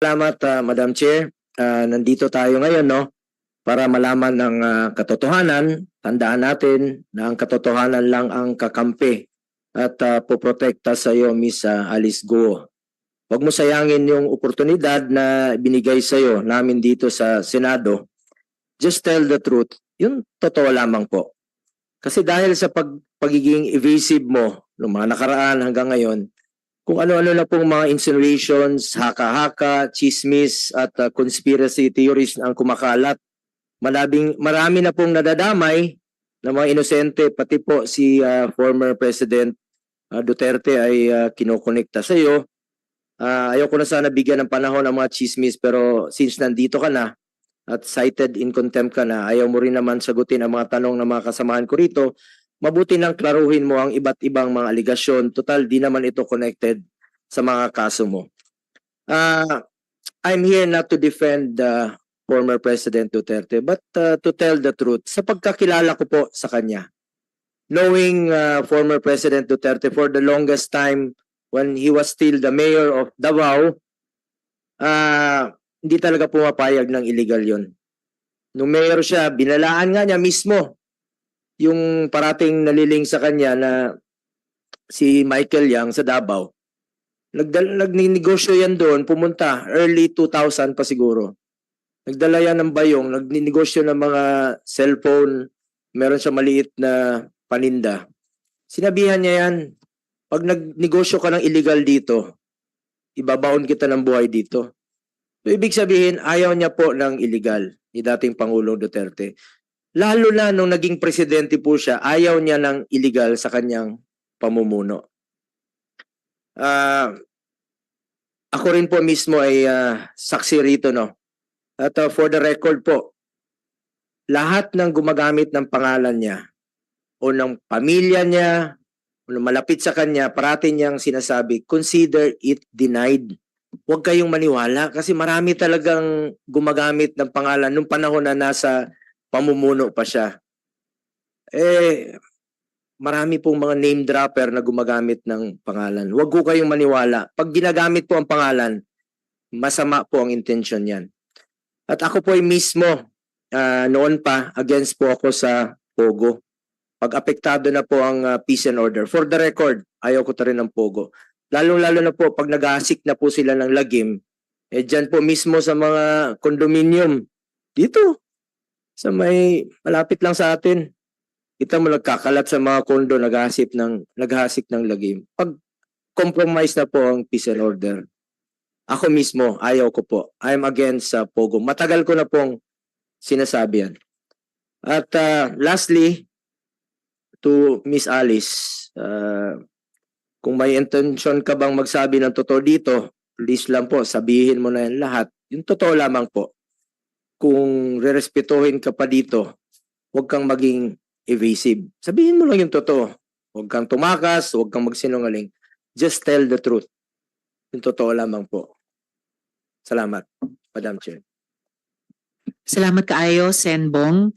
Salamat, ah, Madam Chair. Ah, nandito tayo ngayon, no? Para malaman ng ah, katotohanan. Tandaan natin na ang katotohanan lang ang kakampi at uh, poprotekta sa iyo, Miss Alice Guo. Huwag mo sayangin yung oportunidad na binigay sa iyo namin dito sa Senado. Just tell the truth. Yung totoo lamang po. Kasi dahil sa pag, pagiging evasive mo noong mga nakaraan hanggang ngayon, kung ano-ano na pong mga insinuations, haka-haka, chismis at uh, conspiracy theories ang kumakalat. Malabing, marami na pong nadadamay na mga inosente, pati po si uh, former President uh, Duterte ay uh, kinokonekta sa iyo. Uh, ayoko na sana bigyan ng panahon ang mga chismis pero since nandito ka na at cited in contempt ka na, ayaw mo rin naman sagutin ang mga tanong ng mga kasamahan ko rito, mabuti nang klaruhin mo ang iba't ibang mga aligasyon. Total, di naman ito connected sa mga kaso mo. Uh, I'm here not to defend uh, former President Duterte, but uh, to tell the truth, sa pagkakilala ko po sa kanya, knowing uh, former President Duterte for the longest time when he was still the mayor of Davao, uh, hindi talaga pumapayag ng illegal yon. Nung mayor siya, binalaan nga niya mismo yung parating naliling sa kanya na si Michael Yang sa Davao. Nagdal nagninegosyo yan doon, pumunta early 2000 pa siguro. Nagdala yan ng bayong, nagninegosyo ng mga cellphone, meron siya maliit na paninda. Sinabihan niya yan, pag nagnegosyo ka ng illegal dito, ibabaon kita ng buhay dito. So, ibig sabihin, ayaw niya po ng illegal ni dating Pangulong Duterte. Lalo na nung naging presidente po siya, ayaw niya ng illegal sa kanyang pamumuno. Ah, ako rin po mismo ay ah, saksi rito, no? At ah, for the record po, lahat ng gumagamit ng pangalan niya o ng pamilya niya o malapit sa kanya, parati niyang sinasabi, consider it denied. Huwag kayong maniwala kasi marami talagang gumagamit ng pangalan nung panahon na nasa pamumuno pa siya. Eh, marami pong mga name dropper na gumagamit ng pangalan. Huwag ko kayong maniwala. Pag ginagamit po ang pangalan, masama po ang intention yan. At ako po ay mismo, ah, noon pa, against po ako sa Pogo. Pag apektado na po ang ah, peace and order. For the record, ayaw ko ta rin ng Pogo. Lalong-lalo na po pag nag-aasik na po sila ng lagim, eh dyan po mismo sa mga condominium, dito, sa may malapit lang sa atin. Kita mo nagkakalat sa mga kondo, naghahasik ng, naghahasik ng lagim. Pag compromise na po ang peace and order, ako mismo, ayaw ko po. I'm against sa Pogo. Matagal ko na pong sinasabi yan. At ah, lastly, to Miss Alice, uh, kung may intention ka bang magsabi ng totoo dito, please lang po, sabihin mo na yan lahat. Yung totoo lamang po. Kung rerespetuhin ka pa dito, huwag kang maging evasive. Sabihin mo lang yung totoo. Huwag kang tumakas, huwag kang magsinungaling. Just tell the truth. Yung totoo lamang po. Salamat, Madam Chair. Salamat kaayo, Senbong.